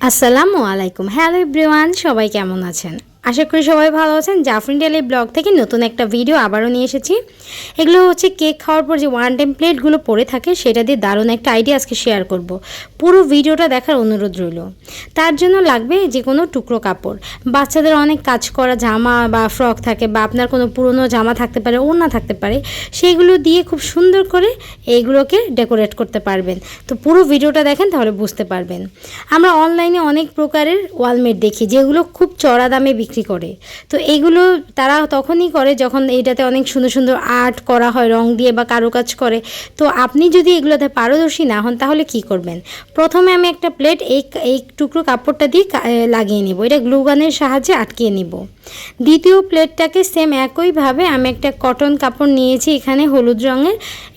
আসসালামু আলাইকুম। Hello everyone সবাই কেমন আছেন? আশা করি সবাই ভালো আছেন। জাফরিন ডেলি ব্লগ থেকে নতুন একটা ভিডিও আবারও নিয়ে এসেছি। এগুলো হচ্ছে কেক খাওয়ার পর যে ওয়ান টাইম প্লেটগুলো পড়ে থাকে, সেটা দিয়ে দারুণ একটা আইডিয়া আজকে শেয়ার করব। পুরো ভিডিওটা দেখার অনুরোধ রইল। তার জন্য লাগবে যে কোনো টুকরো কাপড়। বাচ্চাদের অনেক কাজ করা জামা বা ফ্রক থাকে বা আপনার কোনো পুরনো জামা থাকতে পারে, ওড়না থাকতে পারে সেইগুলো দিয়ে খুব সুন্দর করে এইগুলোকে ডেকোরেট করতে পারবেন। তো পুরো ভিডিওটা দেখেন তাহলে বুঝতে পারবেন। আমরা অনলাইনে অনেক প্রকারের ওয়ালমেট দেখি, যেগুলো খুব চড়া দামে বিক্রি করে। তো এইগুলো তারা তখনই করে যখন এইটাতে অনেক সুন্দর সুন্দর আর্ট করা হয়, রং দিয়ে বা কারুকাজ করে। তো আপনি যদি এগুলোতে পারদর্শী না হন তাহলে কি করবেন? প্রথমে আমি একটা প্লেট এই এই টুকরো কাপড়টা দিয়ে লাগিয়ে নিব। এটা গ্লুগানের সাহায্যে আটকিয়ে নিব। দ্বিতীয় প্লেটটাকে সেম একইভাবে আমি একটা কটন কাপড় নিয়েছি এখানে হলুদ রঙের।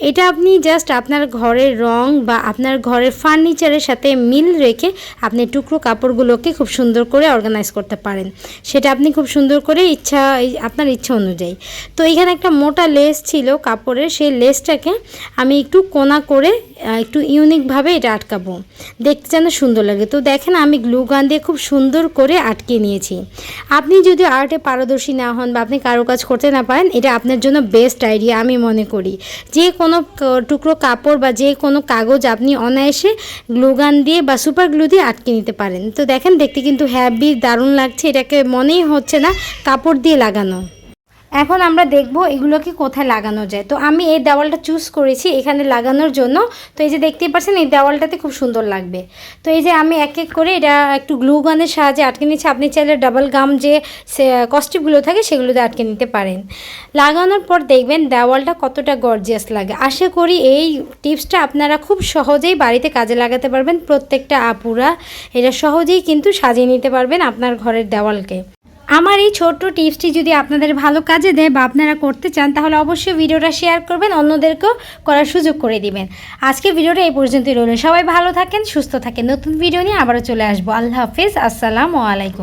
এটা আপনি জাস্ট আপনার ঘরের রং বা আপনার ঘরের ফার্নিচারের সাথে মিল রেখে আপনি টুকরো কাপড়গুলোকে খুব সুন্দর করে অর্গানাইজ করতে পারেন। সেটা আপনি খুব সুন্দর করে ইচ্ছা আপনার ইচ্ছা অনুযায়ী। তো এখানে একটা মোটা লেস ছিল কাপড়ের, সেই লেসটাকে আমি একটু কোনা করে একটু ইউনিকভাবে এটা আটকাবো। দেখতে যেন সুন্দর লাগে। তো দেখেন আমি গ্লু গান দিয়ে খুব সুন্দর করে আটকে নিয়েছি। আপনি যদি আর্টে পারদর্শী না হন বা আপনি কারও কাজ করতে না পারেন, এটা আপনার জন্য বেস্ট আইডিয়া আমি মনে করি। যে কোনো টুকরো কাপড় বা যে কোনো কাগজ আপনি অনায়াসে গ্লু গান দিয়ে বা সুপার গ্লু দিয়ে আটকে নিতে পারেন। তো দেখেন দেখতে কিন্তু হ্যাভি দারুণ লাগছে। এটাকে মনেই হচ্ছে না কাপড় দিয়ে লাগানো। এখন আমরা দেখব এগুলোকে কোথায় লাগানো যায়। তো আমি এই দেওয়ালটা চুজ করেছি এখানে লাগানোর জন্য। তো এই যে দেখতেই পাচ্ছেন, এই দেওয়ালটাতে খুব সুন্দর লাগবে। তো এই যে আমি এক এক করে এটা একটু গ্লু গানের সাহায্যে আটকে নিচ্ছি। আপনি চাইলে ডাবল গাম যে কস্টিপগুলো থাকে সেগুলোতে আটকে নিতে পারেন। লাগানোর পর দেখবেন দেওয়ালটা কতটা গর্জিয়াস লাগে। আশা করি এই টিপসটা আপনারা খুব সহজেই বাড়িতে কাজে লাগাতে পারবেন। প্রত্যেকটা আপুরা এটা সহজেই কিন্তু সাজিয়ে নিতে পারবেন আপনার ঘরের দেওয়ালকে। আমার এই ছোট্ট টিপসটি যদি আপনাদের ভালো কাজে দেয় বা আপনারা করতে চান, তাহলে অবশ্যই ভিডিওটা শেয়ার করবেন, অন্যদেরকেও করার সুযোগ করে দিবেন। আজকে ভিডিওটা এই পর্যন্তই রইল। সবাই ভালো থাকেন, সুস্থ থাকেন। নতুন ভিডিও নিয়ে আবারও চলে আসব। আল্লাহ হাফিজ। আসসালামু আলাইকুম।